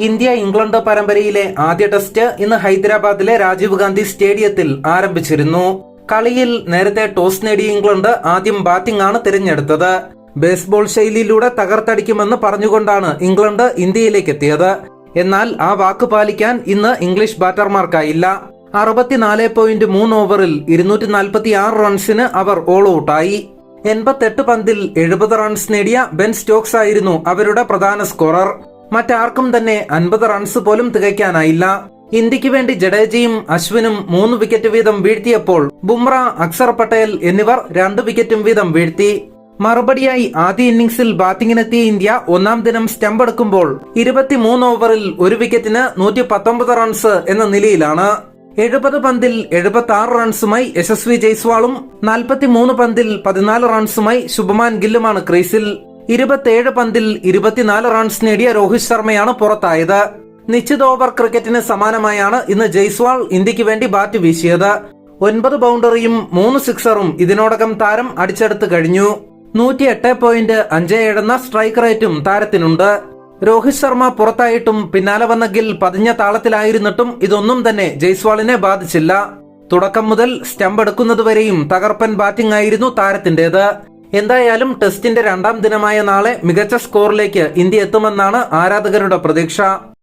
India England പരമ്പരയിലെ ആദ്യ test ഇന്ന് ഹൈദരാബാദിലെ രാജീവ് ഗാന്ധി സ്റ്റേഡിയത്തിൽ ആരംഭിച്ചിരുന്നു. കളിയിൽ നേരത്തെ ടോസ് നേടിയ ഇംഗ്ലണ്ട് ആദ്യം ബാറ്റിംഗ് ആണ് തിരഞ്ഞെടുത്തത്. ബേസ്ബോൾ ശൈലിയിലൂടെ തകർത്തടിക്കുമെന്ന് പറഞ്ഞുകൊണ്ടാണ് ഇംഗ്ലണ്ട് ഇന്ത്യയിലേക്ക് എത്തിയത്. എന്നാൽ ആ വാക്ക് പാലിക്കാൻ ഇന്ന് ഇംഗ്ലീഷ് ബാറ്റർമാർക്കായില്ല. അറുപത്തിനാല് പോയിന്റ് മൂന്ന് ഓവറിൽ ഇരുന്നൂറ്റി നാൽപ്പത്തി ആറ് റൺസിന് അവർ ഓൾ ഔട്ടായി എൺപത്തെട്ട് പന്തിൽ എഴുപത് റൺസ് നേടിയ ബെൻ സ്റ്റോക്സ് ആയിരുന്നു അവരുടെ പ്രധാന സ്കോറർ. മറ്റാർക്കും തന്നെ അൻപത് റൺസ് പോലും തികയ്ക്കാനായില്ല. ഇന്ത്യയ്ക്ക് വേണ്ടി ജഡേജയും അശ്വിനും മൂന്ന് വിക്കറ്റ് വീതം വീഴ്ത്തിയപ്പോൾ ബുംറ അക്സർ പട്ടേൽ എന്നിവർ രണ്ട് വിക്കറ്റും വീതം വീഴ്ത്തി. മറുപടിയായി ആദ്യ ഇന്നിംഗ്സിൽ ബാറ്റിംഗിനെത്തിയ ഇന്ത്യ ഒന്നാം ദിനം സ്റ്റംപ് എടുക്കുമ്പോൾ ഇരുപത്തിമൂന്ന് ഓവറിൽ ഒരു വിക്കറ്റിന് നൂറ്റി പത്തൊമ്പത് റൺസ് എന്ന നിലയിലാണ്. എഴുപത് പന്തിൽ എഴുപത്തി ആറ് റൺസുമായി യശസ്വി ജയ്സ്വാളും നാൽപ്പത്തിമൂന്ന് പന്തിൽ പതിനാല് റൺസുമായി ശുഭമാൻ ഗില്ലുമാണ് ക്രീസിൽ. ഇരുപത്തിയേഴ് പന്തിൽ ഇരുപത്തിനാല് റൺസ് നേടിയ രോഹിത് ശർമ്മയാണ് പുറത്തായത്. നിശ്ചിത ഓവർ ക്രിക്കറ്റിന് സമാനമായാണ് ഇന്ന് ജയ്സ്വാൾ ഇന്ത്യയ്ക്ക് വേണ്ടി ബാറ്റ് വീശിയത്. ഒൻപത് ബൗണ്ടറിയും മൂന്ന് സിക്സറും ഇതിനോടകം താരം അടിച്ചെടുത്ത് കഴിഞ്ഞു. നൂറ്റി എട്ട് പോയിന്റ് അഞ്ച് ഏഴെന്ന സ്ട്രൈക്ക് റേറ്റും താരത്തിനുണ്ട്. രോഹിത് ശർമ്മ പുറത്തായിട്ടും പിന്നാലെ വന്ന ഗിൽ പതിഞ്ഞ താളത്തിലായിരുന്നിട്ടും ഇതൊന്നും തന്നെ ജയ്സ്വാളിനെ ബാധിച്ചില്ല. തുടക്കം മുതൽ സ്റ്റംപ് എടുക്കുന്നതുവരെയും തകർപ്പൻ ബാറ്റിംഗ് ആയിരുന്നു താരത്തിന്റേത് എന്തായാലും ടെസ്റ്റിന്റെ രണ്ടാം ദിനമായ നാളെ മികച്ച സ്കോറിലേക്ക് ഇന്ത്യ എത്തുമെന്നാണ് ആരാധകരുടെ പ്രതീക്ഷ.